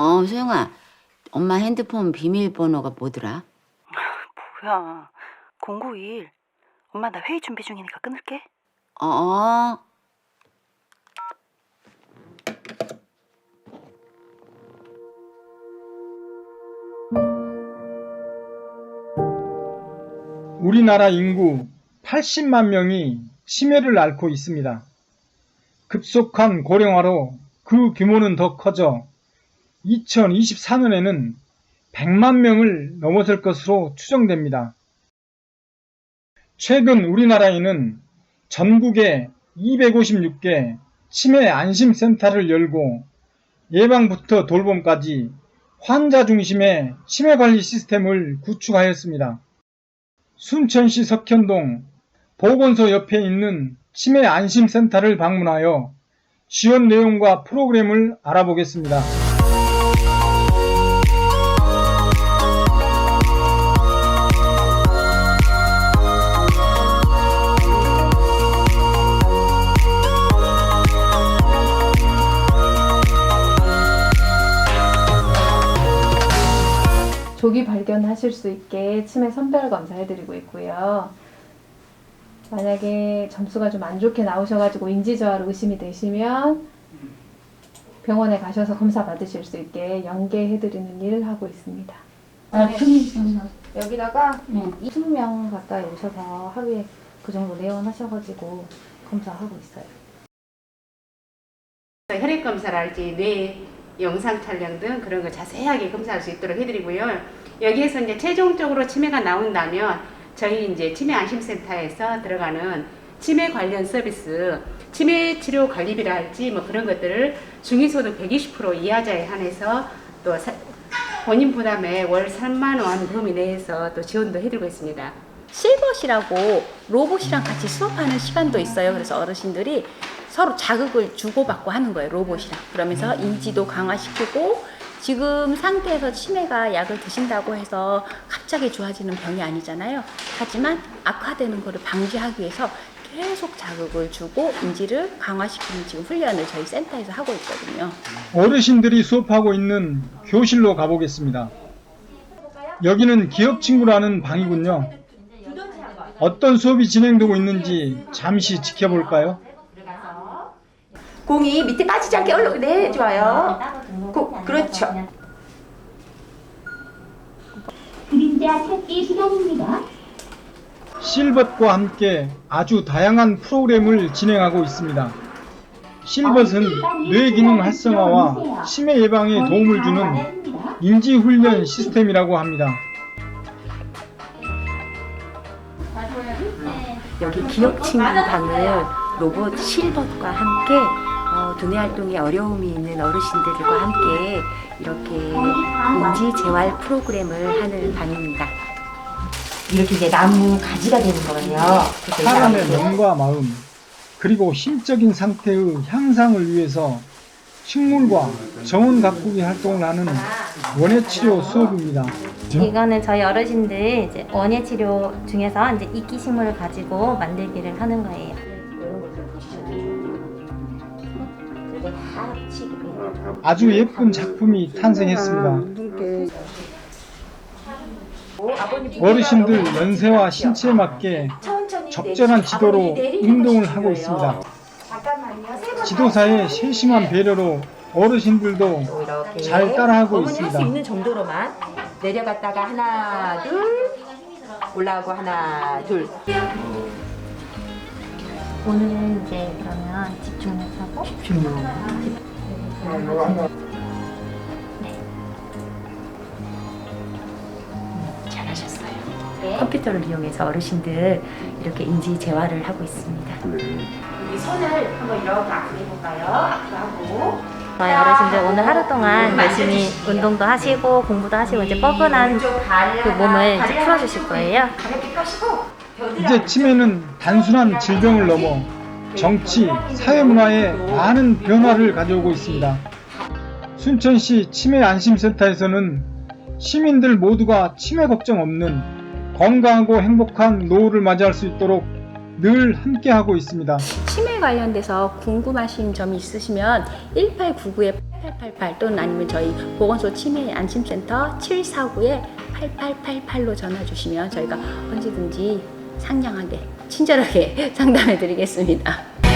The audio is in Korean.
어, 소영아. 엄마 핸드폰 비밀번호가 뭐더라? 뭐야. 091. 엄마 나 회의 준비 중이니까 끊을게. 어, 어. 우리나라 인구 80만 명이 치매를 앓고 있습니다. 급속한 고령화로 그 규모는 더 커져 2024년에는 100만 명을 넘어설 것으로 추정됩니다. 최근 우리나라에는 전국에 256개 치매 안심센터를 열고 예방부터 돌봄까지 환자 중심의 치매 관리 시스템을 구축하였습니다. 순천시 석현동 보건소 옆에 있는 치매 안심센터를 방문하여 지원 내용과 프로그램을 알아보겠습니다. 조기 발견하실 수 있게 치매 선별 검사 해드리고 있고요. 만약에 점수가 좀 안 좋게 나오셔가지고 인지저하로 의심이 되시면 병원에 가셔서 검사 받으실 수 있게 연계해드리는 일을 하고 있습니다. 아, 큰 여기다가 네. 20명 가까이 오셔서 하루에 그 정도 내원하셔가지고 검사하고 있어요. 혈액 검사랄지 뇌 영상 촬영 등 그런 거 자세하게 검사할 수 있도록 해드리고요. 여기에서 이제 최종적으로 치매가 나온다면 저희 이제 치매 안심센터에서 들어가는 치매 관련 서비스, 치매 치료 관리비라 할지 뭐 그런 것들을 중위소득 120% 이하자에 한해서 또 사- 본인 부담에 월 3만 원 범위 내에서 또 지원도 해드리고 있습니다. 실버시라고 로봇이랑 같이 수업하는 시간도 있어요. 그래서 어르신들이 서로 자극을 주고받고 하는 거예요. 로봇이랑. 그러면서 인지도 강화시키고 지금 상태에서 치매가 약을 드신다고 해서 갑자기 좋아지는 병이 아니잖아요. 하지만 악화되는 것을 방지하기 위해서 계속 자극을 주고 인지를 강화시키는 지금 훈련을 저희 센터에서 하고 있거든요. 어르신들이 수업하고 있는 교실로 가보겠습니다. 여기는 기업 친구라는 방이군요. 어떤 수업이 진행되고 있는지 잠시 지켜볼까요? 공이 밑에 빠지지 않게 올라 네 좋아요. 고, 그렇죠. 그림자 찾기 시간입니다. 실벗과 함께 아주 다양한 프로그램을 진행하고 있습니다. 실벗은 뇌 기능 활성화와 치매 예방에 도움을 주는 인지 훈련 시스템이라고 합니다. 여기 기억 친구 방은 로봇 실버과 함께 어, 두뇌 활동에 어려움이 있는 어르신들과 함께 이렇게 인지 재활 프로그램을 하는 방입니다. 이렇게 이제 나무 가지가 되는. 그래서 이 사람의 나무를 몸과 마음 그리고 심적인 상태의 향상을 위해서 식물과 정원 가꾸기 활동을 하는 원예 치료 수업입니다. 이거는 저희 어르신들 이제 원예 치료 중에서 이제 이끼 식물을 가지고 만들기를 하는 거예요. 아주 예쁜 작품이 탄생했습니다. 어르신들 연세와 신체에 맞게 적절한 지도로 운동을 하고. 있습니다. 지도사의 세심한 배려로 어르신들도 또 이렇게 잘 따라하고 어머니 있습니다. 할수 있는 정도로만 내려갔다가 하나 둘 올라오고 하나 둘 오늘은 이제 그러면 집중하고 잘하셨어요. 컴퓨터를 이용해서 어르신들 이렇게 인지 재활을 하고 있습니다. 이 손을 한번 이렇게 앞으로 해볼까요? 앞으로 하고 저희 어르신들 오늘 하루 동안 열심히 운동도 하시고 공부도 하시고 이제 뻐근한 그 몸을 이제 풀어주실 거예요. 이제 치매는 단순한 질병을 넘어 정치, 사회문화에 많은 변화를 가져오고 있습니다. 순천시 치매 안심센터에서는 시민들 모두가 치매 걱정 없는 건강하고 행복한 노후를 맞이할 수 있도록 늘 함께하고 있습니다. 치매 관련돼서 궁금하신 점이 있으시면 1899에 8888 또는 아니면 저희 보건소 치매 안심센터 749에 8888로 전화 주시면 저희가 언제든지 상냥하게 친절하게 상담해 드리겠습니다.